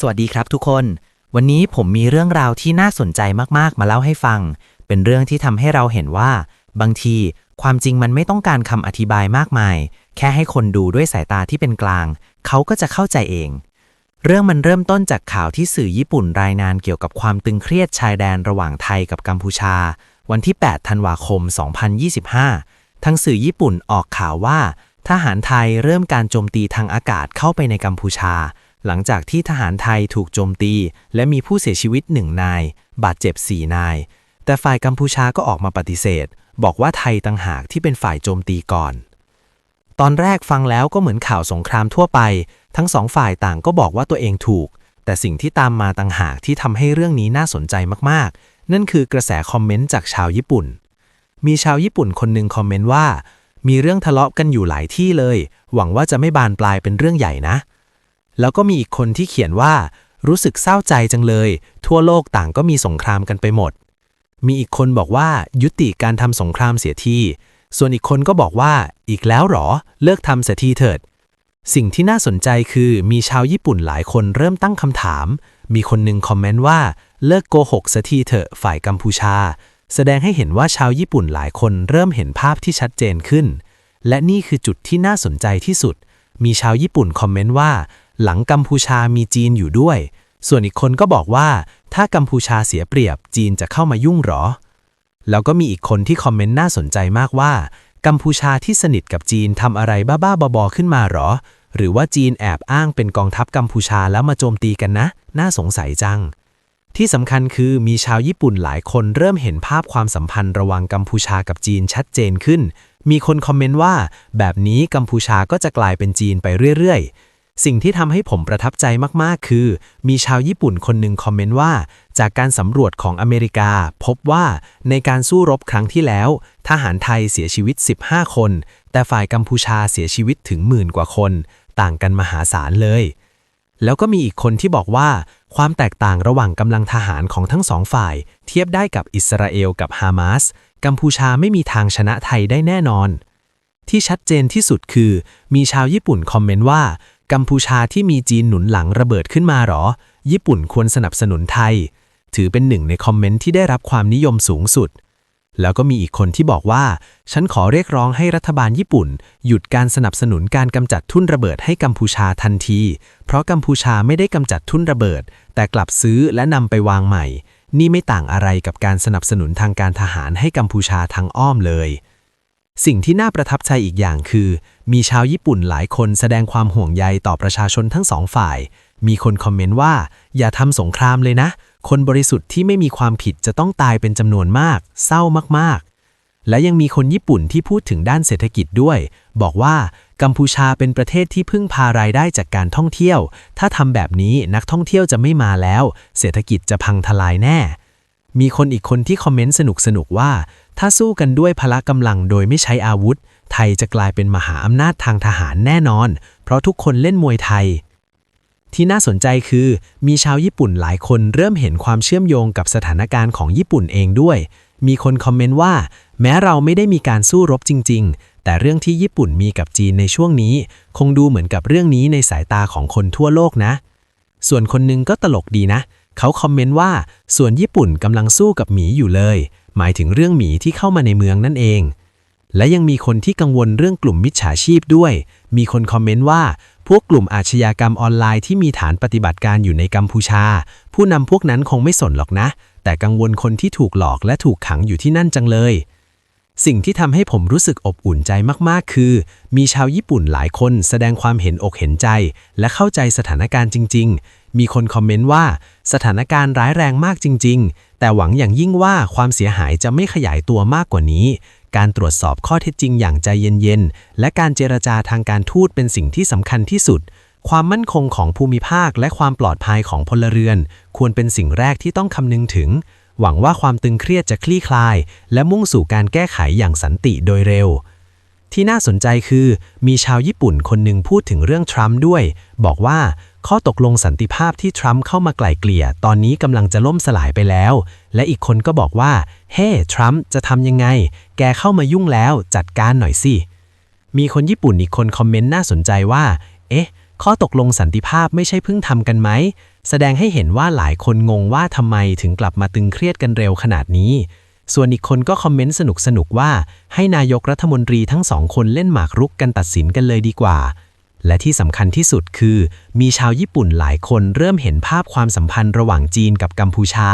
สวัสดีครับทุกคน วันนี้ผมมีเรื่องราวที่น่าสนใจมากๆ มาเล่าให้ฟัง เป็นเรื่องที่ทำให้เราเห็นว่า บางทีความจริงมันไม่ต้องการคำอธิบายมากมาย แค่ให้คนดูด้วยสายตาที่เป็นกลาง เขาก็จะเข้าใจเอง เรื่องมันเริ่มต้นจากข่าวที่สื่อญี่ปุ่นรายงานเกี่ยวกับความตึงเครียดชายแดนระหว่างไทยกับกัมพูชา วันที่ 8 ธันวาคม 2025 ทั้งสื่อญี่ปุ่นออกข่าวว่า ทหารไทยเริ่มการโจมตีทางอากาศเข้าไปในกัมพูชา หลังจากที่ทหารไทยถูกโจมตี และมีผู้เสียชีวิตหนึ่งนาย บาดเจ็บสี่นาย แต่ฝ่ายกัมพูชาก็ออกมาปฏิเสธ บอกว่าไทยต่างหากที่เป็นฝ่ายโจมตีก่อน ตอนแรกฟังแล้วก็เหมือนข่าวสงครามทั่วไป ทั้งสองฝ่ายต่างก็บอกว่าตัวเองถูก แต่สิ่งที่ตามมาต่างหากที่ทำให้เรื่องนี้น่าสนใจมากๆ นั่นคือกระแสคอมเมนต์จากชาวญี่ปุ่น มีชาวญี่ปุ่นคนหนึ่งคอมเมนต์ว่า มีเรื่องทะเลาะกันอยู่หลายที่เลย หวังว่าจะไม่บานปลายเป็นเรื่องใหญ่นะ แล้วก็มีอีกคนที่เขียนว่า รู้สึกเศร้าใจจังเลย ทั่วโลกต่างก็มีสงครามกันไปหมด มีอีกคนบอกว่ายุติการทำสงครามเสียทีส่วนอีกคนก็บอกว่าอีกแล้วหรอ เลิกทำเสียทีเถิด สิ่งที่น่าสนใจคือมีชาวญี่ปุ่นหลายคนเริ่มตั้งคำถาม มีคนหนึ่งคอมเมนต์ว่าเลิกโกหกเสักทีเถอะฝ่ายกัมพูชา แสดงให้เห็นว่าชาวญี่ปุ่นหลายคนเริ่มเห็นภาพที่ชัดเจนขึ้น และนี่คือจุดที่น่าสนใจที่สุด มีชาวญี่ปุ่นคอมเมนต์ว่า หลังกัมพูชามีจีนอยู่ด้วย ส่วนอีกคนก็บอกว่า ถ้ากัมพูชาเสียเปรียบจีนจะเข้ามายุ่งหรอ แล้วก็มีอีกคนที่คอมเมนต์น่าสนใจมากว่า กัมพูชาที่สนิทกับจีนทำอะไรบ้าๆบอๆขึ้นมาหรอ หรือว่าจีนแอบอ้างเป็นกองทัพกัมพูชาแล้วมาโจมตีกันนะ น่าสงสัยจัง ที่สำคัญคือมีชาวญี่ปุ่นหลายคนเริ่มเห็นภาพความสัมพันธ์ระหว่างกัมพูชากับจีนชัดเจนขึ้นมีคนคอมเมนต์ว่า แบบนี้กัมพูชาก็จะกลายเป็นจีนไปเรื่อยๆ สิ่งที่ทำให้ผมประทับใจมากๆ คือ มีชาวญี่ปุ่นคนหนึ่งคอมเมนต์ว่า จากการสำรวจของอเมริกา พบว่าในการสู้รบครั้งที่แล้ว ทหารไทยเสียชีวิต 15 คน แต่ฝ่ายกัมพูชาเสียชีวิตถึงหมื่นกว่าคน ต่างกันมหาศาลเลย แล้วก็มีอีกคนที่บอกว่า ความแตกต่างระหว่างกำลังทหารของทั้งสองฝ่าย เทียบได้กับอิสราเอลกับฮามาสกัมพูชาไม่มีทางชนะไทยได้แน่นอน ที่ชัดเจนที่สุดคือ มีชาวญี่ปุ่นคอมเมนต์ว่า กัมพูชาที่มีจีนหนุนหลังระเบิดขึ้นมาหรอ ญี่ปุ่นควรสนับสนุนไทย ถือเป็นหนึ่งในคอมเมนต์ที่ได้รับความนิยมสูงสุด แล้วก็มีอีกคนที่บอกว่า ฉันขอเรียกร้องให้รัฐบาลญี่ปุ่น หยุดการสนับสนุนการกำจัดทุ่นระเบิดให้กัมพูชาทันที เพราะกัมพูชาไม่ได้กำจัดทุ่นระเบิด แต่กลับซื้อและนำไปวางใหม่ นี่ไม่ต่างอะไรกับการสนับสนุนทางการทหารให้กัมพูชาทางอ้อมเลย สิ่งที่น่าประทับใจอีกอย่างคือ มีชาวญี่ปุ่นหลายคนแสดงความห่วงใยต่อประชาชนทั้งสองฝ่าย มีคนคอมเมนต์ว่า อย่าทำสงครามเลยนะ คนบริสุทธิ์ที่ไม่มีความผิดจะต้องตายเป็นจำนวนมาก เศร้ามากๆ และยังมีคนญี่ปุ่นที่พูดถึงด้านเศรษฐกิจด้วย บอกว่ากัมพูชาเป็นประเทศที่พึ่งพารายได้จากการท่องเที่ยว ถ้าทำแบบนี้นักท่องเที่ยวจะไม่มาแล้ว เศรษฐกิจจะพังทลายแน่ มีคนอีกคนที่คอมเมนต์สนุกๆว่า ถ้าสู้กันด้วยพละกำลังโดยไม่ใช้อาวุธ ไทยจะกลายเป็นมหาอำนาจทางทหารแน่นอน เพราะทุกคนเล่นมวยไทย ที่น่าสนใจคือ มีชาวญี่ปุ่นหลายคนเริ่มเห็นความเชื่อมโยงกับสถานการณ์ของญี่ปุ่นเองด้วย มีคนคอมเมนต์ว่า แม้เราไม่ได้มีการสู้รบจริง ๆ แต่เรื่องที่ญี่ปุ่นมีกับจีนในช่วงนี้ คงดูเหมือนกับเรื่องนี้ในสายตาของคนทั่วโลกนะ ส่วนคนหนึงก็ตลกดีนะเขาคอมเมนต์ว่า ส่วนญี่ปุ่นกำลังสู้กับหมีอยู่เลย หมายถึงเรื่องหมีที่เข้ามาในเมืองนั่นเอง และยังมีคนที่กังวลเรื่องกลุ่มมิจฉาชีพด้วย มีคนคอมเมนต์ว่า พวกกลุ่มอาชญากรรมออนไลน์ที่มีฐานปฏิบัติการอยู่ในกัมพูชา ผู้นำพวกนั้นคงไม่สนหรอกนะ แต่กังวลคนที่ถูกหลอกและถูกขังอยู่ที่นั่นจังเลยสิ่งที่ทำให้ผมรู้สึกอบอุ่นใจมาก ๆ คือ มีชาวญี่ปุ่นหลายคนแสดงความเห็นอกเห็นใจ และเข้าใจสถานการณ์จริงๆมีคนคอมเมนต์ว่า สถานการณ์ร้ายแรงมากจริง ๆ แต่หวังอย่างยิ่งว่าความเสียหายจะไม่ขยายตัวมากกว่านี้ การตรวจสอบข้อเท็จจริงอย่างใจเย็นๆ และการเจรจาทางการทูตเป็นสิ่งที่สำคัญที่สุด ความมั่นคงของภูมิภาคและความปลอดภัยของพลเรือน ควรเป็นสิ่งแรกที่ต้องคำนึงถึง หวังว่าความตึงเครียดจะคลี่คลาย และมุ่งสู่การแก้ไขอย่างสันติโดยเร็ว ที่น่าสนใจคือมีชาวญี่ปุ่นคนหนึ่งพูดถึงเรื่องทรัมป์ด้วย บอกว่าข้อตกลงสันติภาพที่ทรัมป์เข้ามาไกล่เกลี่ย ตอนนี้กำลังจะล่มสลายไปแล้ว และอีกคนก็บอกว่า เฮ้ทรัมป์จะทำยังไง แกเข้ามายุ่งแล้วจัดการหน่อยสิ มีคนญี่ปุ่นอีกคนคอมเมนต์น่าสนใจว่า เอ๊ะ ข้อตกลงสันติภาพไม่ใช่เพิ่งทำกันไหม แสดงให้เห็นว่าหลายคนงงว่าทำไมถึงกลับมาตึงเครียดกันเร็วขนาดนี้ ส่วนอีกคนก็คอมเมนต์สนุกๆว่า ให้นายกรัฐมนตรีทั้งสองคนเล่นหมากรุกกันตัดสินกันเลยดีกว่า และที่สำคัญที่สุดคือ มีชาวญี่ปุ่นหลายคนเริ่มเห็นภาพความสัมพันธ์ระหว่างจีนกับกัมพูชา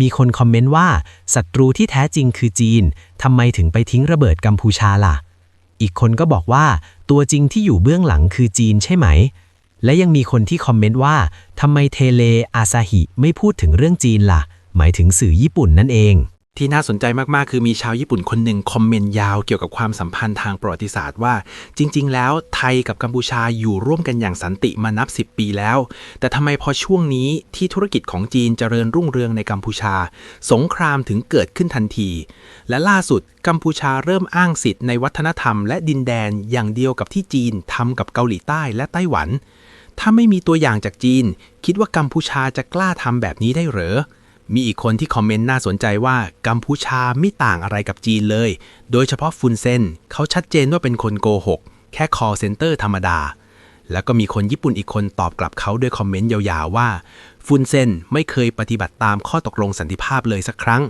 มีคนคอมเมนต์ว่าศัตรูที่แท้จริงคือจีนทำไมถึงไปทิ้งระเบิดกัมพูชาล่ะ อีกคนก็บอกว่า ตัวจริงที่อยู่เบื้องหลังคือจีนใช่ไหม และยังมีคนที่คอมเมนต์ว่าทำไมเทเลอาซาฮิไม่พูดถึงเรื่องจีนล่ะ หมายถึงสื่อญี่ปุ่นนั่นเอง ที่น่าสนใจมาก ๆ คือมีชาวญี่ปุ่นคนหนึ่งคอมเมนต์ยาวเกี่ยวกับความสัมพันธ์ทางประวัติศาสตร์ว่า จริง ๆ แล้วไทยกับกัมพูชาอยู่ร่วมกันอย่างสันติมานับ 10 ปีแล้ว แต่ทำไมพอช่วงนี้ที่ธุรกิจของจีนเจริญรุ่งเรืองในกัมพูชา สงครามถึงเกิดขึ้นทันที และล่าสุดกัมพูชาเริ่มอ้างสิทธิ์ในวัฒนธรรมและดินแดนอย่างเดียวกับที่จีนทำกับเกาหลีใต้และไต้หวัน ถ้าไม่มีตัวอย่างจากจีน คิดว่ากัมพูชาจะกล้าทำแบบนี้ได้หรือ มีอีกคนที่คอมเมนต์น่าสนใจว่ากัมพูชาไม่ต่างอะไรกับจีนเลย โดยเฉพาะฟุนเซนเขาชัดเจนว่าเป็นคนโกหก แค่ call center ธรรมดา แล้วก็มีคนญี่ปุ่นอีกคนตอบกลับเขาด้วยคอมเมนต์ยาวๆว่า ฟุนเซนไม่เคยปฏิบัติตามข้อตกลงสันติภาพเลยสักครั้ง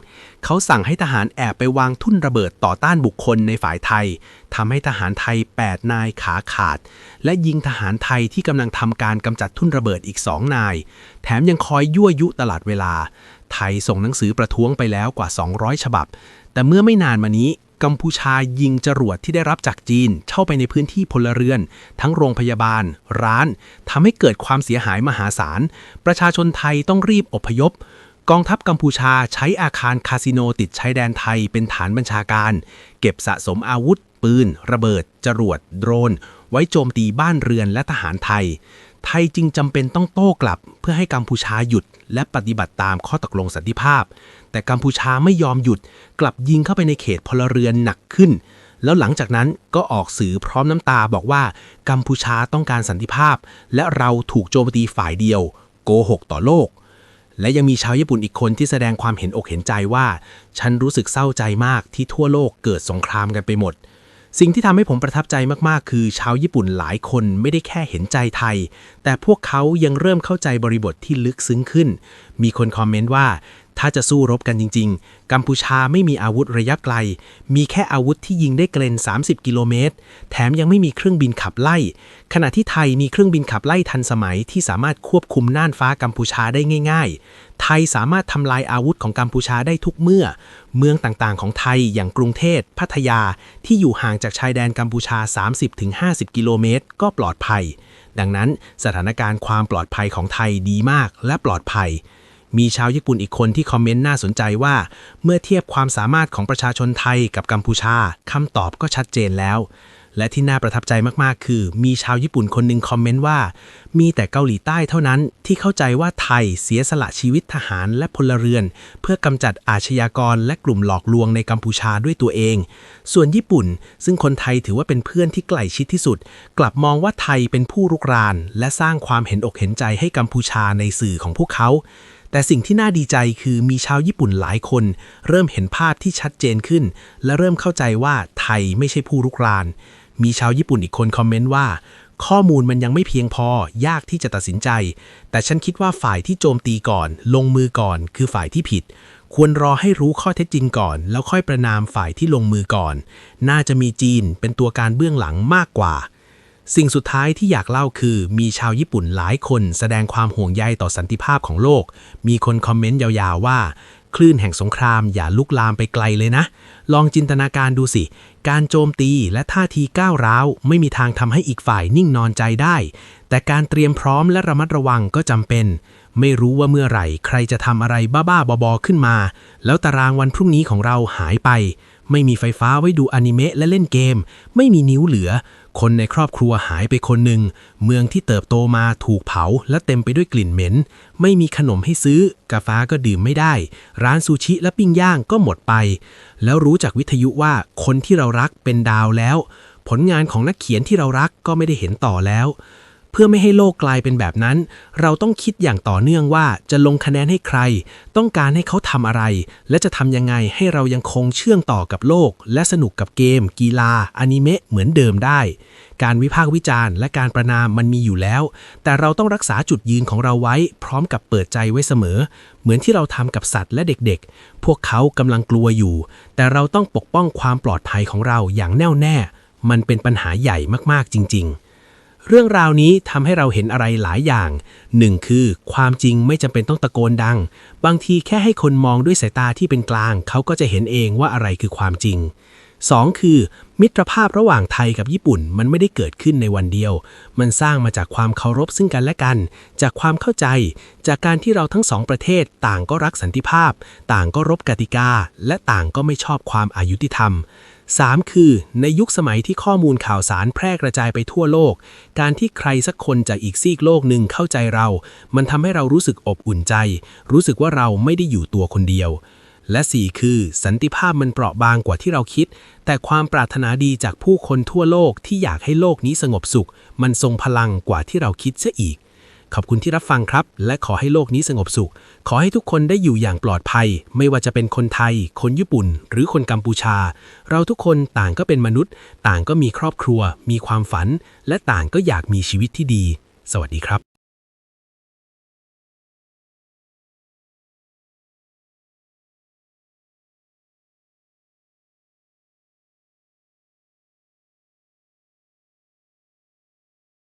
เขาสั่งให้ทหารแอบไปวางทุ่นระเบิดต่อต้านบุคคลในฝ่ายไทยทำให้ทหารไทย 8 นายขาขาด และยิงทหารไทยที่กำลังทำการกำจัดทุ่นระเบิดอีก2นาย แถมยังคอยยั่วยุตลอดเวลา ไทยส่งหนังสือประท้วงไปแล้วกว่า 200 ฉบับ แต่เมื่อไม่นานมานี้กัมพูชายิงจรวดที่ได้รับจากจีนเข้าไปในพื้นที่พลเรือน ทั้งโรงพยาบาล ร้านทำให้เกิดความเสียหายมหาศาล ประชาชนไทยต้องรีบอพยพ กองทัพกัมพูชาใช้อาคารคาสิโนติดชายแดนไทยเป็นฐานบัญชาการ เก็บสะสมอาวุธ ปืน ระเบิด จรวด โดรน ไว้โจมตีบ้านเรือนและทหารไทย ไทยจึงจำเป็นต้องโต้กลับ เพื่อให้กัมพูชาหยุด และปฏิบัติตามข้อตกลงสันติภาพ แต่กัมพูชาไม่ยอมหยุด กลับยิงเข้าไปในเขตพลเรือนหนักขึ้น แล้วหลังจากนั้นก็ออกสื่อพร้อมน้ำตาบอกว่า กัมพูชาต้องการสันติภาพ และเราถูกโจมตีฝ่ายเดียว โกหกต่อโลก และยังมีชาวญี่ปุ่นอีกคนที่แสดงความเห็นอกเห็นใจว่า ฉันรู้สึกเศร้าใจมากที่ทั่วโลกเกิดสงครามกันไปหมด สิ่งที่ทำให้ผมประทับใจมาก ๆ คือชาวญี่ปุ่นหลายคนไม่ได้แค่เห็นใจไทย แต่พวกเขายังเริ่มเข้าใจบริบทที่ลึกซึ้งขึ้น มีคนคอมเมนต์ว่า ถ้าจะสู้รบกันจริง ๆ กัมพูชาไม่มีอาวุธระยะไกล มีแค่อาวุธที่ยิงได้เกรน 30 กิโลเมตร แถมยังไม่มีเครื่องบินขับไล่ ขณะที่ไทยมีเครื่องบินขับไล่ทันสมัยที่สามารถควบคุมน่านฟ้ากัมพูชาได้ง่าย ๆ ไทยสามารถทำลายอาวุธของกัมพูชาได้ทุกเมื่อ เมืองต่างๆ ของไทยอย่างกรุงเทพพัทยา ที่อยู่ห่างจากชายแดนกัมพูชา 30-50 กิโลเมตร ก็ปลอดภัย ดังนั้นสถานการณ์ความปลอดภัยของไทยดีมากและปลอดภัย มีชาวญี่ปุ่นอีกคนที่คอมเมนต์น่าสนใจว่า เมื่อเทียบความสามารถของประชาชนไทยกับกัมพูชาคำตอบก็ชัดเจนแล้ว และที่น่าประทับใจมากๆ คือ มีชาวญี่ปุ่นคนหนึ่งคอมเมนต์ว่า มีแต่เกาหลีใต้เท่านั้นที่เข้าใจว่าไทยเสียสละชีวิตทหารและพลเรือน เพื่อกำจัดอาชญากรและกลุ่มหลอกลวงในกัมพูชาด้วยตัวเอง ส่วนญี่ปุ่น ซึ่งคนไทยถือว่าเป็นเพื่อนที่ใกล้ชิดที่สุด กลับมองว่าไทยเป็นผู้รุกราน และสร้างความเห็นอกเห็นใจให้กัมพูชาในสื่อของพวกเขา แต่สิ่งที่น่าดีใจคือมีชาวญี่ปุ่นหลายคน เริ่มเห็นภาพที่ชัดเจนขึ้น และเริ่มเข้าใจว่าไทยไม่ใช่ผู้รุกราน มีชาวญี่ปุ่นอีกคนคอมเมนต์ว่า ข้อมูลมันยังไม่เพียงพอยากที่จะตัดสินใจ แต่ฉันคิดว่าฝ่ายที่โจมตีก่อน ลงมือก่อน คือฝ่ายที่ผิด ควรรอให้รู้ข้อเท็จจริงก่อน แล้วค่อยประนามฝ่ายที่ลงมือก่อน น่าจะมีจีนเป็นตัวการเบื้องหลังมากกว่า สิ่งสุดท้ายที่อยากเล่าคือ มีชาวญี่ปุ่นหลายคนแสดงความห่วงใยต่อสันติภาพของโลก มีคนคอมเมนต์ยาวๆว่า คลื่นแห่งสงครามอย่าลุกลามไปไกลเลยนะ ลองจินตนาการดูสิ การโจมตีและท่าทีก้าวร้าว ไม่มีทางทำให้อีกฝ่ายนิ่งนอนใจได้ แต่การเตรียมพร้อมและระมัดระวังก็จำเป็น ไม่รู้ว่าเมื่อไหร่ ใครจะทำอะไรบ้าๆบอๆขึ้นมา แล้วตารางวันพรุ่งนี้ของเราหายไป ไม่มีไฟฟ้าไว้ดูอนิเมะและเล่นเกม ไม่มีนิ้วเหลือ คนในครอบครัวหายไปคนหนึ่ง เมืองที่เติบโตมาถูกเผาและเต็มไปด้วยกลิ่นเหม็น ไม่มีขนมให้ซื้อ กาแฟก็ดื่มไม่ได้ ร้านซูชิและปิ้งย่างก็หมดไป แล้วรู้จากวิทยุว่าคนที่เรารักเป็นดาวแล้ว ผลงานของนักเขียนที่เรารักก็ไม่ได้เห็นต่อแล้ว เพื่อไม่ให้โลกกลายเป็นแบบนั้น เราต้องคิดอย่างต่อเนื่องว่าจะลงคะแนนให้ใคร ต้องการให้เขาทำอะไร และจะทำยังไงให้เรายังคงเชื่องต่อกับโลก และสนุกกับเกม กีฬาอนิเมะเหมือนเดิมได้ การวิพากษ์วิจารณ์ และการประนามมันมีอยู่แล้ว แต่เราต้องรักษาจุดยืนของเราไว้ พร้อมกับเปิดใจไว้เสมอ เหมือนที่เราทำกับสัตว์และเด็กๆ พวกเขากำลังกลัวอยู่ แต่เราต้องปกป้องความปลอดภัยของเราอย่างแน่วแน่ มันเป็นปัญหาใหญ่มากๆจริง ๆ เรื่องราวนี้ทำให้เราเห็นอะไรหลายอย่างหนึ่งคือ ความจริงไม่จำเป็นต้องตะโกนดัง บางทีแค่ให้คนมองด้วยสายตาที่เป็นกลาง เขาก็จะเห็นเองว่าอะไรคือความจริง 2. คือ มิตรภาพระหว่างไทยกับญี่ปุ่นมันไม่ได้เกิดขึ้นในวันเดียว มันสร้างมาจากความเคารพซึ่งกันและกัน จากความเข้าใจ จากการที่เราทั้งสองประเทศ ต่างก็รักสันติภาพ ต่างก็รบกติกา และต่างก็ไม่ชอบความอายุติธรรม 3. คือ ในยุคสมัยที่ข้อมูลข่าวสารแพร่กระจายไปทั่วโลก การที่ใครสักคนจากอีกซีกโลกหนึ่งเข้าใจเรา มันทำให้เรารู้สึกอบอุ่นใจ รู้สึกว่าเราไม่ได้อยู่ตัวคนเดียว และ 4 คือ สันติภาพมันเปราะบางกว่าที่เราคิด แต่ความปรารถนาดีจากผู้คนทั่วโลกที่อยากให้โลกนี้สงบสุข มันทรงพลังกว่าที่เราคิดเสียอีก ขอบคุณที่รับฟังครับ และขอให้โลกนี้สงบสุข ขอให้ทุกคนได้อยู่อย่างปลอดภัย ไม่ว่าจะเป็นคนไทย คนญี่ปุ่น หรือคนกัมพูชา เราทุกคนต่างก็เป็นมนุษย์ ต่างก็มีครอบครัว มีความฝัน และต่างก็อยากมีชีวิตที่ดี สวัสดีครับ